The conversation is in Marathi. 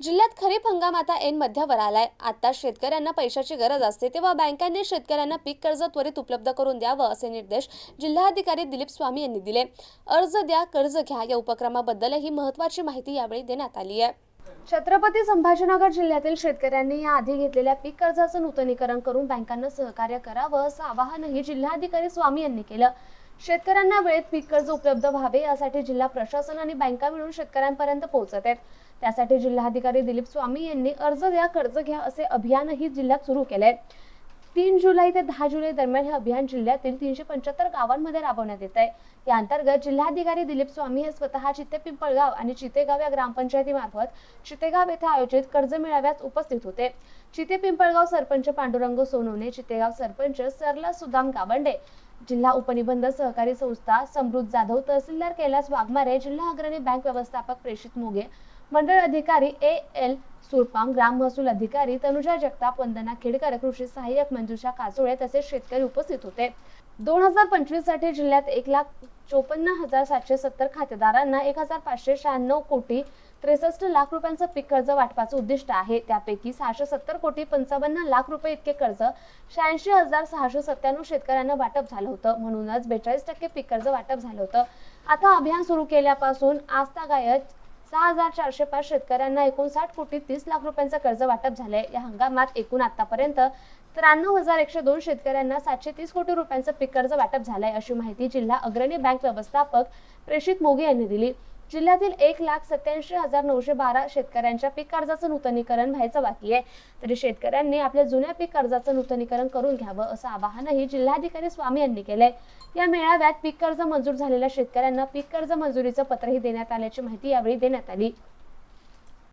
जिल्ह्यात खरीप हंगाम आता ऐन मध्यावर आलाय. आता शेतकऱ्यांना पैशाची गरज असते तेव्हा बँकांनी शेतकऱ्यांना पीक कर्ज त्वरित उपलब्ध करून द्यावं असे निर्देश जिल्हाधिकारी दिलीप स्वामी यांनी दिले. अर्ज द्या कर्ज घ्या या उपक्रमाबद्दलही महत्त्वाची माहिती यावेळी देण्यात आली आहे. छत्रपती संभाजीनगर जिल्ह्यातील शेतकऱ्यांनी याआधी घेतलेल्या पीक कर्जाचं नूतनीकरण करून बँकांना सहकार्य करावं असं आवाहनही जिल्हाधिकारी स्वामी यांनी केलं. शेतकऱ्यांना वेळेत पीक कर्ज उपलब्ध व्हावे यासाठी जिल्हा प्रशासन आणि बँका मिळून शेतकऱ्यांपर्यंत पोहोचत आहेत. त्यासाठी जिल्हाधिकारी दिलीप स्वामी यांनी अर्ज द्या कर्ज घ्या असे अभियानही जिल्ह्यात सुरू केलंय. तीन जुलै ते दहा जुलै दरम्यान हे अभियान जिल्ह्यातील तीनशे पंच्याहत्तर गावांमध्ये राबवण्यात येत आहे या अंतर्गत जिल्हाधिकारी दिलीप स्वामी हे स्वतः चित्ते पिंपळगाव आणि चितेगाव या ग्रामपंचायतीमार्फत चितेगाव येथे आयोजित कर्ज मेळाव्यात उपस्थित होते. चिते पिंपळगाव सरपंच पांडुरंग सोनवणे चितेगाव सरपंच सरला सुदाम गावंडे जिल्हा उपनिबंध सहकारी संस्था समृद्ध जाधव तहसीलदार कैलास वाघमारे जिल्हा अग्रणी बँक व्यवस्थापक प्रेषित मोगे मंडळ अधिकारी ए एल सुरपाम ग्राम महसूल अधिकारी तनुजा जगताप वंदना खेडकर कृषी सहाय्यक मंजुषा काजोळे तसेच शेतकरी उपस्थित होते. दोन हजार पंचवीससाठी जिल्ह्यात एक लाख चोपन्न हजार सातशे सत्तर खातेदारांना एक हजार पाचशे शहाण्णव कोटी त्रेसष्ट लाख रुपयांचं पीक कर्ज वाटपाचं उद्दिष्ट आहे. त्यापैकी सहाशे सत्तर कोटी पंचावन्न लाख रुपये इतके कर्ज शहाऐंशी हजार सहाशे सत्त्याण्णव शेतकऱ्यांना वाटप झालं होतं. म्हणूनच बेचाळीस टक्के पीक कर्ज वाटप झालं होतं. आता अभियान सुरू केल्यापासून आजतागायत सहा हजार चारशे पाच शेतकऱ्यांना एकोणसाठ कोटी तीस लाख रुपयांचं कर्ज वाटप झालंय. या हंगामात एकूण आतापर्यंत त्र्याण्णव हजार एकशे दोन शेतकऱ्यांना सातशे तीस कोटी रुपयांचं पीक कर्ज वाटप झालंय अशी माहिती जिल्हा अग्रणी बँक व्यवस्थापक प्रेषित मोगे यांनी दिली. जिल्ह्यातील एक लाख सत्याऐंशी हजार नऊशे बारा शेतकऱ्यांच्या पीक कर्जाचं नूतनीकरण व्हायचं बाकी आहे. तरी शेतकऱ्यांनी आपल्या जुन्या पीक कर्जाचं नूतनीकरण करून घ्यावं असं आवाहनही जिल्हाधिकारी स्वामी यांनी केलंय. या मेळाव्यात पीक कर्ज मंजूर झालेल्या शेतकऱ्यांना पीक कर्ज मंजुरीचं पत्रही देण्यात आल्याची माहिती यावेळी देण्यात आली.